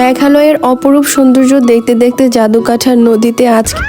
মেঘালয়ের অপরূপ সৌন্দর্য দেখতে দেখতে জাদুকাঠার নদীতে আজকে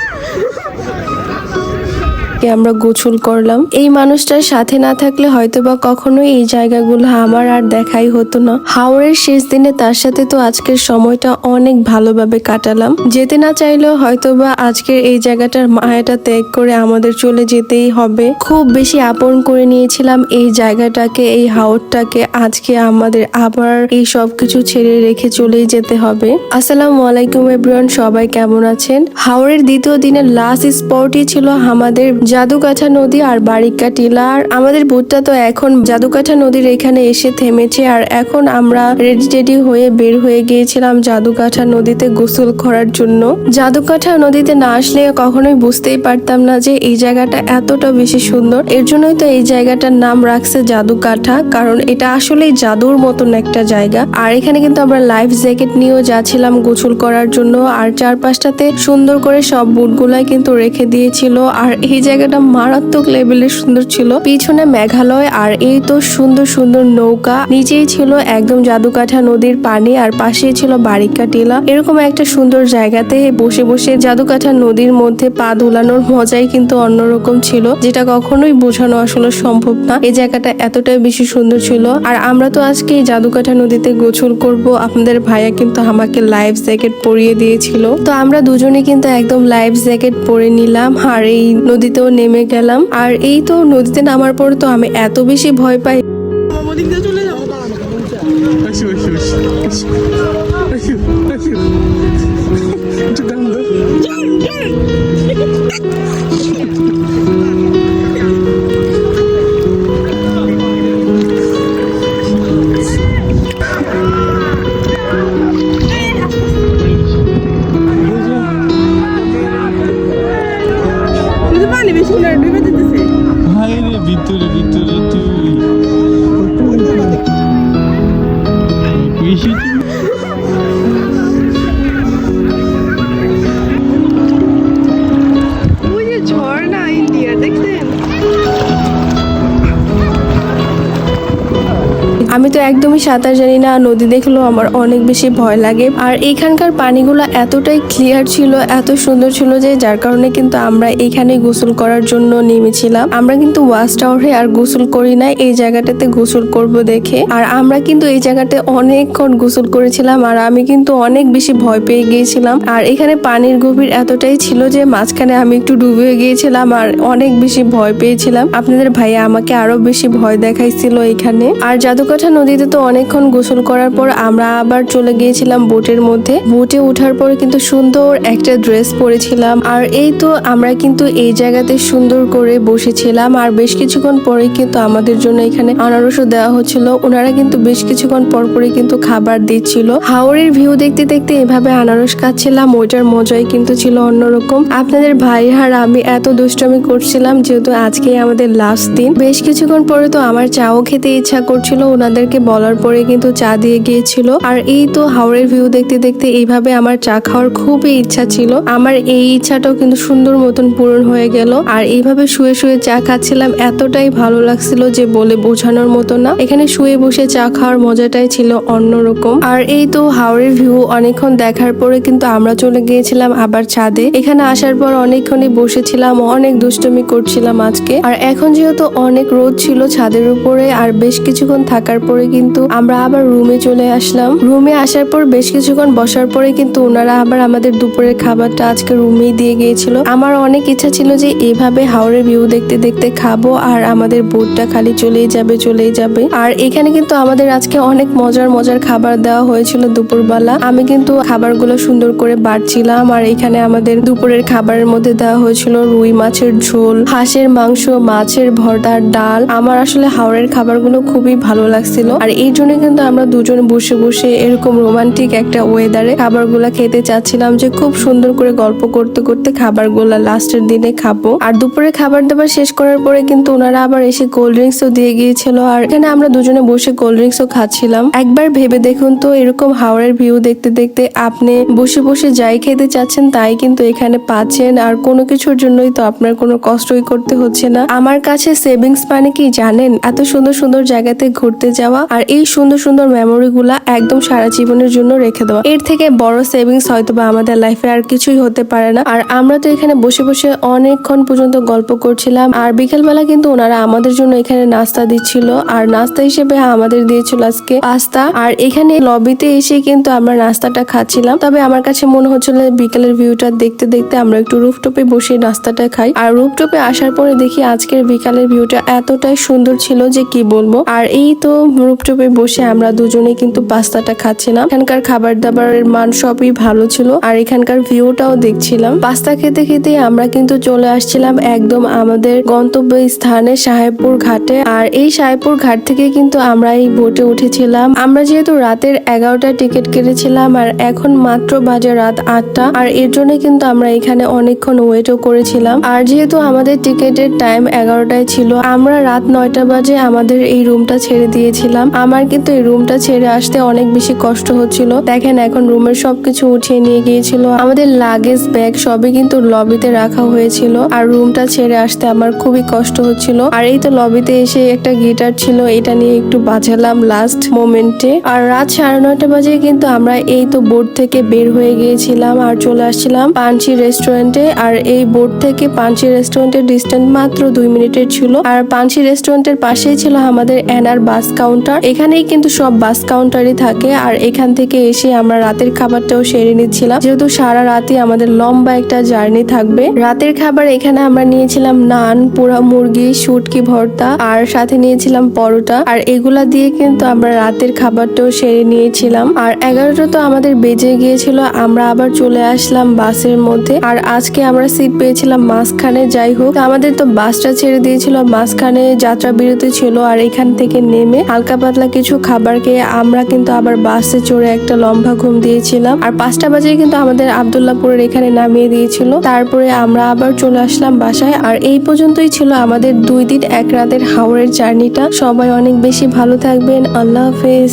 আমরা গোসল করলাম। এই মানুষটার সাথে না থাকলে হয়তোবা কখনোই এই জায়গাগুলো আমার আর দেখাই হতো না। হাওড়ের শেষ দিনে তার সাথে তো আজকের সময়টা অনেক ভালোভাবে কাটালাম। যেতে না চাইলেও হয়তোবা আজকের এই জায়গাটার মায়াটা ত্যাগ করে আমাদের চলে যেতেই হবে। খুব বেশি আপন করে নিয়েছিলাম এই জায়গাটাকে, এই হাওড়টাকে আজকে আমাদের আবার এই সব কিছু ছেড়ে রেখে চলেই যেতে হবে। আসসালামু আলাইকুম, এভরিওয়ান। সবাই কেমন আছেন? হাওড়ের দ্বিতীয় দিনের লাস্ট স্পটই ছিল আমাদের জাদুকাঠা নদী আর বারিকা টিলা। আর আমাদের বুটটা তো এখন জাদুকাঠা নদীর এখানে এসে থেমেছে, আর এখন আমরা রেডি টেডি হয়ে বের হয়ে গিয়েছিলাম জাদুকাঠা নদীতে গোসল করার জন্য। জাদুকাঠা নদীতে না আসলে কখনোই বুঝতেই পারতাম না যে এই জায়গাটা এতটা বেশি সুন্দর। এর জন্যই তো এই জায়গাটার নাম রাখছে জাদুকাঠা, কারণ এটা আসলেই জাদুর মতন একটা জায়গা। আর এখানে কিন্তু আমরা লাইফ জ্যাকেট নিয়েও যাচ্ছিলাম গোসল করার জন্য, আর চারপাশটাতে সুন্দর করে সব বুটগুলাই কিন্তু রেখে দিয়েছিল। আর এই জায়গাটা মারাত্মক লেভেলের সুন্দর ছিল। পিছনে মেঘালয় আর এই তো সুন্দর সুন্দর নৌকা। নিচেই ছিল একদম জাদুকাঠা নদীর পানি আর পাশেই ছিল বারিকা টিলা। এরকম একটা সুন্দর জায়গাতে বসে বসে জাদুকাঠা নদীর মধ্যে পা ধুলানোর মজাই কিন্তু অন্যরকম ছিল, যেটা কখনোই বোঝানো আসলে সম্ভব না। এই জায়গাটা এতটাই বেশি সুন্দর ছিল। আর আমরা তো আজকে এই জাদুকাঠা নদীতে গোসল করব। আপনাদের ভাইয়া কিন্তু আমাকে লাইফ জ্যাকেট পরিয়ে দিয়েছিল। তো আমরা দুজনে কিন্তু একদম লাইফ জ্যাকেট পরে নিলাম। আর এই নদীতেও নেমে গেলাম। আর এই তো নদীতে নামার পর তো আমি এত বেশি ভয় পাই। চলে যাও একদমই সাঁতার জানি না, নদী দেখলেও আমার অনেক বেশি ভয় লাগে। আর এখানকার পানিগুলো এতটাই ক্লিয়ার ছিল, এত সুন্দর ছিল যে যার কারণে কিন্তু আমরা এখানে গোসল করার জন্য নেমেছিলাম। আমরা কিন্তু ওয়াশ টাওয়ারে আর গোসল করি না এই জায়গাটাতে গোসল করব দেখে। আর আমরা কিন্তু এই জায়গাতে অনেকক্ষণ গোসল করেছিলাম আর আমি কিন্তু অনেক বেশি ভয় পেয়ে গিয়েছিলাম। আর এখানে পানির গভীর এতটাই ছিল যে মাঝখানে আমি একটু ডুবে গিয়েছিলাম আর অনেক বেশি ভয় পেয়েছিলাম। আপনাদের ভাইয়া আমাকে আরও বেশি ভয় দেখাইছিল এখানে। আর জাদুকাঠা নদীতে তো অনেকক্ষণ গোসল করার পর আমরা আবার চলে গিয়েছিলাম বোটের মধ্যে। বোটে ওঠার পর কিন্তু সুন্দর একটা ড্রেস পরেছিলাম। আর এই তো আমরা কিন্তু এই জায়গাতে সুন্দর করে বসেছিলাম। আর বেশ কিছুক্ষণ পরে কিন্তু আমাদের জন্য এখানে আনারসও দেওয়া হচ্ছিল। ওনারা কিন্তু বেশ কিছুক্ষণ পর পরে কিন্তু খাবার দিচ্ছিল। হাওড়ের ভিউ দেখতে দেখতে এভাবে আনারস খাচ্ছিলাম, ওইটার মজাই কিন্তু ছিল অন্যরকম। আপনাদের ভাই আর আমি এত দুষ্টমি করছিলাম, যেহেতু আজকে আমাদের লাস্ট দিন। বেশ কিছুক্ষণ পরে তো আমার চাও খেতে ইচ্ছা করছিল, ওনাদেরকে বলার পরে কিন্তু চা দিয়ে গিয়েছিল। আর এই তো হাওড়ের ভিউ দেখতে দেখতে এইভাবে আমার চা খাওয়ার খুবই ইচ্ছা ছিল। আমার এই ইচ্ছাটাও কিন্তু সুন্দর মতন পূরণ হয়ে গেল। আর এইভাবে শুয়ে শুয়ে চা খাচ্ছিলাম এতটাই ভালো লাগছিল যে বলে বোঝানোর মতো না। এখানে শুয়ে বসে চা খাওয়ার মজাটাই ছিল অন্যরকম। আর এই তো হাওড়ের ভিউ অনেকক্ষণ দেখার পরে কিন্তু আমরা চলে গিয়েছিলাম আবার ছাদে। এখানে আসার পর অনেকক্ষণই বসেছিলাম, অনেক দুষ্টমি করছিলাম আজকে। আর এখন যেহেতু অনেক রোদ ছিল ছাদের উপরে, আর বেশ কিছুক্ষণ থাকার পরে কিন্তু আমরা আবার রুমে চলে আসলাম। রুমে আসার পর বেশ কিছুক্ষণ বসার পরে কিন্তু ওনারা আবার আমাদের দুপুরের খাবারটা আজকে রুমেই দিয়ে গিয়েছিল। আমার অনেক ইচ্ছা ছিল যে এভাবে হাওড়ের ভিউ দেখতে দেখতে খাব আর আমাদের বোটটা খালি চলেই যাবে চলেই যাবে। আর এখানে কিন্তু আমাদের আজকে অনেক মজার মজার খাবার দেওয়া হয়েছিল দুপুরবেলা। আমি কিন্তু খাবারগুলো সুন্দর করে বাড়ছিলাম আর এখানে আমাদের দুপুরের খাবারের মধ্যে দেওয়া হয়েছিল রুই মাছের ঝোল, হাঁসের মাংস, মাছের ভর্তার ডাল। আমার আসলে হাওড়ের খাবারগুলো খুবই ভালো লাগছিল। আর এই জন্য কিন্তু আমরা দুজন বসে বসে এরকম রোমান্টিক একটা ওয়েদারে খাবারগুলা খেতে চাচ্ছিলাম যে খুব সুন্দর করে গল্প করতে করতে খাবারগুলা লাস্টের দিনে খাব। আর দুপুরে খাবার দাবার শেষ করার পরে কিন্তু ওনারা আবার এসে কোল্ড ড্রিঙ্কসও দিয়ে গিয়েছিল। আর এখানে আমরা দুজনে বসে কোল্ড ড্রিঙ্কসও খাচ্ছিলাম। একবার ভেবে দেখুন তো, এরকম হাওড়ের ভিউ দেখতে দেখতে আপনি বসে বসে যাই খেতে চাচ্ছেন তাই কিন্তু এখানে পাচ্ছেন। আর কোনো কিছুর জন্যই তো আপনার কোনো কষ্টই করতে হচ্ছে না। আমার কাছে সেভিংস মানে কি জানেন? এত সুন্দর সুন্দর জায়গাতে ঘুরতে যাওয়া আর এই সুন্দর সুন্দর মেমোরি গুলা একদম সারা জীবনের জন্য রেখে দেওয়া। এর থেকে বড় সেভিংস হয়তো বা আমাদের লাইফে আর কিছুই হতে পারে না। আর আমরা তো এখানে বসে বসে অনেকক্ষণ পর্যন্ত গল্প করছিলাম, আর বিকেলবেলা কিন্তু ওনারা আমাদের জন্য এখানে নাস্তা দিচ্ছিল, আর নাস্তা হিসেবে আমাদের দিয়েছিল আজকে পাস্তা। আর এখানে লবিতে এসে কিন্তু আমরা নাস্তাটা খাচ্ছিলাম। তবে আমার কাছে মনে হচ্ছিল বিকেলের ভিউটা দেখতে দেখতে আমরা একটু রুফটপে বসে নাস্তাটা খাই। আর রুফটপে আসার পরে দেখি আজকের বিকালের ভিউটা এতটাই সুন্দর ছিল যে কি বলব। আর এই তো রুফটপে বসে আমরা দুজনে কিন্তু পাস্তাটা খাচ্ছিলাম। এখানকার খাবার দাবারের মান সবই ভালো ছিল, আর এখানকার ভিউটাও দেখছিলাম। পাস্তা খেতে খেতে আমরা কিন্তু চলে আসছিলাম একদম আমাদের গন্তব্য স্থানে সাহেবপুর ঘাটে, আর এই সাহেবপুর ঘাট থেকে কিন্তু আমরা এই বোটে উঠেছিলাম। আমরা যেহেতু রাতের এগারোটা টিকিট কেটেছিলাম, আর এখন মাত্র বাজে রাত আটটা, আর এর জন্য কিন্তু আমরা এখানে অনেকক্ষণ ওয়েটও করেছিলাম। আর যেহেতু আমাদের টিকিটের টাইম এগারোটায় ছিল, আমরা রাত নয়টা বাজে আমাদের এই রুমটা ছেড়ে দিয়েছিলাম। আমার কিন্তু এই রুমটা ছেড়ে আসতে অনেক বেশি কষ্ট হচ্ছিল। দেখেন এখন রুমের সবকিছু উঠিয়ে নিয়ে গিয়েছিল। আমাদের লাগেজ ব্যাগ সবই কিন্তু লবিতে রাখা হয়েছিল। আর রুমটা ছেড়ে আসতে আমার খুবই কষ্ট হচ্ছিল। আর এই তো লবিতে এসে একটা গিটার ছিল, এটা নিয়ে একটু বাজালাম লাস্ট মোমেন্টে আর রাত সাড়ে নয়টা বাজে কিন্তু আমরা এই তো বোর্ড থেকে বের হয়ে গিয়েছিলাম আর চলে আসছিলাম পাঞ্চি রেস্টুরেন্টে আর এই বোর্ড থেকে পাঞ্চি রেস্টুরেন্টের ডিস্টেন্স মাত্র দুই মিনিটের ছিল। আর পাঞ্চি রেস্টুরেন্টের পাশেই ছিল আমাদের এনার বাস কাউন্টার এখানেই কিন্তু সব বাস কাউন্টারই থাকে। আর এখান থেকে এসে আমরা রাতের খাবারটাও সেরে নিচ্ছিলাম। যেহেতু সারা রাতে আমাদের লম্বা একটা জার্নি থাকবে। রাতের খাবার এখানে আমরা নিয়েছিলাম নান, পোড়া মুরগি, শুটকি ভর্তা, আর সাথে নিয়েছিলাম পরোটা। আর এগুলা দিয়ে কিন্তু আমরা রাতের খাবারটাও সেরে নিয়েছিলাম। আর এগারোটা তো আমাদের বেজে গিয়েছিল, আমরা আবার চলে আসলাম বাসের মধ্যে। আর আজকে আমরা সিট পেয়েছিলাম মাঝখানে, যাই হোক। আমাদের তো বাসটা ছেড়ে দিয়েছিল, মাঝখানে যাত্রা বিরতি ছিল, আর এখান থেকে নেমে হালকা পাতলা কিছু খাবার খেয়ে আমরা কিন্তু আবার বাসে চড়ে একটা লম্বা ঘুম দিয়েছিলাম। আর পাঁচটা বাজে কিন্তু আমাদের আবদুল্লাপুরের এখানে নামিয়ে দিয়েছিল। তারপরে আমরা আবার চলে আসলাম বাসায়। আর এই পর্যন্তই ছিল আমাদের দুই দিন এক রাতের হাওড়ের জার্নিটা। সবাই অনেক বেশি ভালো থাকবেন। আল্লাহ হাফেজ।